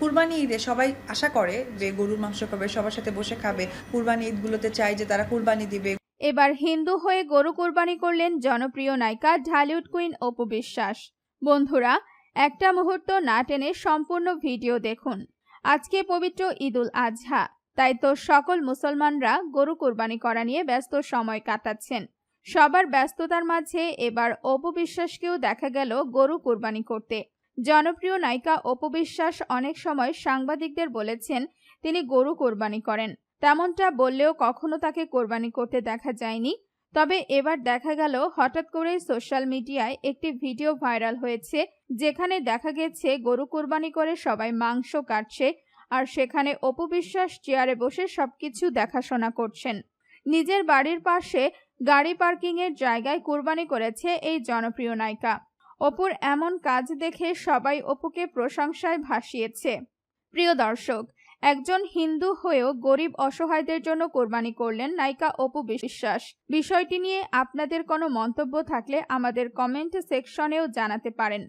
কুরবানি ঈদে সবাই আশা করে যে গরুর মাংস খাবে, সবার সাথে বসে খাবে। কুরবানি ঈদগুলোতে চাই যে তারা কুরবানি দিবে। এবার হিন্দু হয়ে গরু কোরবানি করলেন জনপ্রিয় নায়িকা ঢালিউড কুইন অপু বিশ্বাস। বন্ধুরা, একটা মুহূর্ত না টেনে সম্পূর্ণ ভিডিও দেখুন। আজকে পবিত্র ঈদুল আজহা, তাই তো সকল মুসলমানরা গরু কোরবানি করা নিয়ে ব্যস্ত সময় কাটাচ্ছেন। সবার ব্যস্ততার মাঝে এবার অপু বিশ্বাসকেও দেখা গেল গরু কোরবানি করতে। জনপ্রিয় নায়িকা অপু বিশ্বাস অনেক সময় সাংবাদিকদের বলেছেন, তিনি গরু কোরবানি করেন। তেমনটা বললেও কখনো তাকে কোরবানি করতে দেখা যায়নি। তবে এবার দেখা গেল হঠাৎ করে সোশ্যাল মিডিয়ায় একটি ভিডিও ভাইরাল হয়েছে, যেখানে দেখা গেছে গরু কোরবানি করে সবাই মাংস কাটছে আর সেখানে অপু বিশ্বাস চেয়ারে বসে সবকিছু দেখাশোনা করছেন। নিজের বাড়ির পাশে গাড়ি পার্কিংয়ের জায়গায় কোরবানি করেছে এই জনপ্রিয় নায়িকা। অপুর এমন কাজ দেখে সবাই অপুকে প্রশংসায় ভাসিয়েছে। প্রিয় দর্শক, একজন হিন্দু হয়েও গরিব অসহায়দের জন্য কোরবানি করলেন নায়িকা অপু বিশ্বাস। বিষয়টি নিয়ে আপনাদের কোনো মন্তব্য থাকলে আমাদের কমেন্ট সেকশনেও জানাতে পারেন।